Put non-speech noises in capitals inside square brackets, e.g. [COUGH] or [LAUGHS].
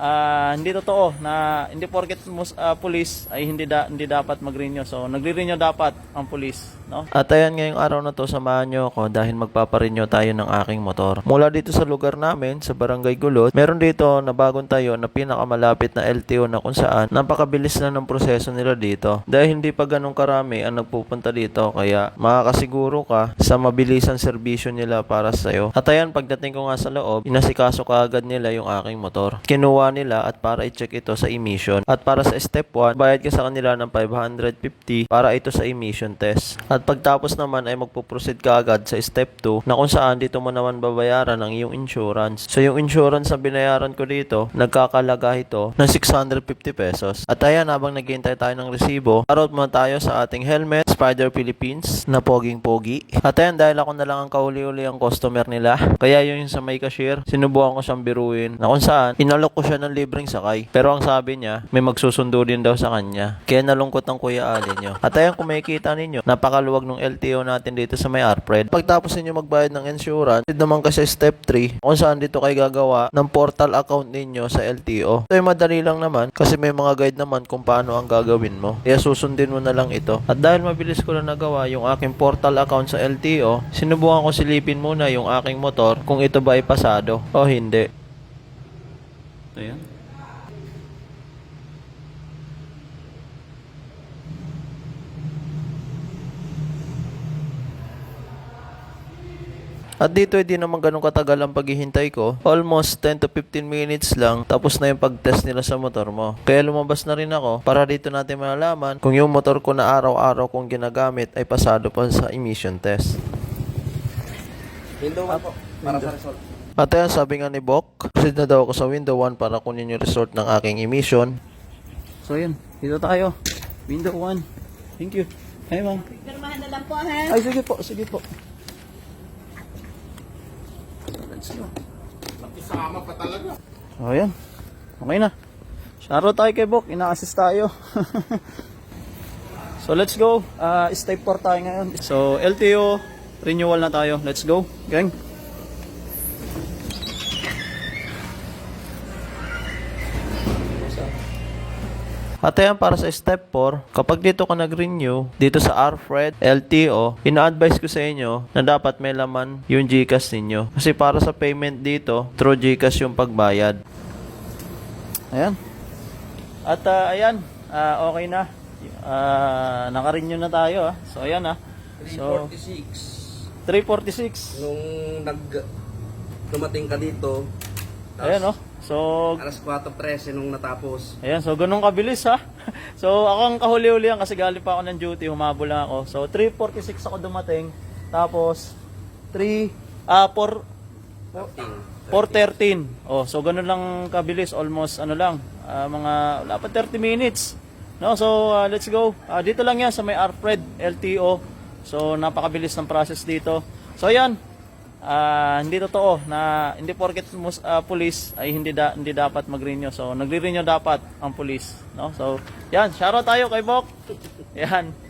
ah, hindi totoo na hindi porket ah, police ay hindi da, hindi dapat mag-renew. So nagre-renew dapat ang police, no? At ayan ngayong araw na to samahan niyo ako dahil magpapa-renew tayo ng aking motor. Mula dito sa lugar namin sa Barangay Gulot, meron dito na bagong tayo na pinakamalapit na LTO na kung saan napakabilis na ng proseso nila dito. Dahil hindi pa ganun karami ang nagpupunta dito kaya makakasiguro ka sa mabilisang serbisyo nila para sa'yo. At ayan, pagdating ko nga sa loob, inasikaso ka agad nila yung aking motor. Kinuha nila at para i-check ito sa emission. At para sa step 1, bayad ka sa kanila ng 550 para ito sa emission test. At pagtapos naman ay magpo-proceed ka agad sa step 2 na kung saan dito mo naman babayaran ang iyong insurance. So yung insurance na binayaran ko dito, nagkakalaga ito ng 650 pesos. At ayan, habang naghihintay tayo ng resibo, parot muna tayo sa ating helmet, Spider Philippines, na poging-pogi. At ayan, dahil ako na lang ang kahuli-uli ang customer nila, kaya yung sa may cashier, sinubukan ko siyang biruin na kung saan, inalok ko siya ng libreng sakay. Pero ang sabi niya, may magsusundo din daw sa kanya. Kaya nalungkot ang Kuya Ali niyo. At ayan, kung makikita ninyo, napakaluwag ng LTO natin dito sa may Arpred. Pagtapos ninyo magbayad ng insurance, ito naman kasi step 3, kung saan dito kayo gagawa ng portal account ninyo sa LTO. Ito ay madali lang naman kasi may mga guide naman kung paano ang gagawin mo. Kaya susundin mo na lang ito. At dahil mabilis ko na nagawa yung aking portal account sa LTO, sinubukan ko silipin muna yung aking motor kung ito ba ay pasado o hindi. Ayan. At dito hindi naman ganun katagal ang paghihintay ko. Almost 10 to 15 minutes lang tapos na yung pag-test nila sa motor mo. Kaya lumabas na rin ako para dito natin malalaman kung yung motor ko na araw-araw kong ginagamit ay pasado pa sa emission test. Window 1 po, para sa result. At ayan, sabi nga ni Bok, proceed na daw ako sa window 1 para kunin yung result ng aking emission. So yun, dito tayo. Window 1. Thank you. Hey ma'am. Pirmahan na lang po, ha? Ay, sige po, sige po. Let's go. Nakisama pa talaga. So, ayan. Okay na. Shoutout tayo kay Bok. Ina-assist tayo. [LAUGHS] so, let's go. Uh, step 4 tayo ngayon. So, LTO, renewal na tayo. Let's go. Gang. At ayan, para sa step 4, kapag dito ka nag-renew, dito sa RFRED, LTO, ina-advise ko sa inyo na dapat may laman yung GCash ninyo. Kasi para sa payment dito, through GCash yung pagbayad. Ayan. At ah, ayan, ah, okay na. Ah, naka-renew na tayo. Ah. So ayan ah. So 346. 346. Nung nag dumating ka dito, Ayan oh. So alas 4.13 nung natapos. Ayan, so ganun kabilis ha. [LAUGHS] so ako ang kahuli-huli yan kasi galing pa ako ng duty, humabol lang ako. So 3.46 ako dumating. Tapos 3 ah 4 13. 4.13. Oh, so ganun lang kabilis, almost ano lang, ah, mga wala pa 30 minutes. No, so ah, let's go. Ah, dito lang yan sa may Arfred LTO. So napakabilis ng process dito. So ayan, Ah, hindi totoo na hindi porket mus, ah, police ay hindi da, hindi dapat mag-renew. So nagre-renew dapat ang police, no? So, yan, shoutout tayo kay Bok. Yan.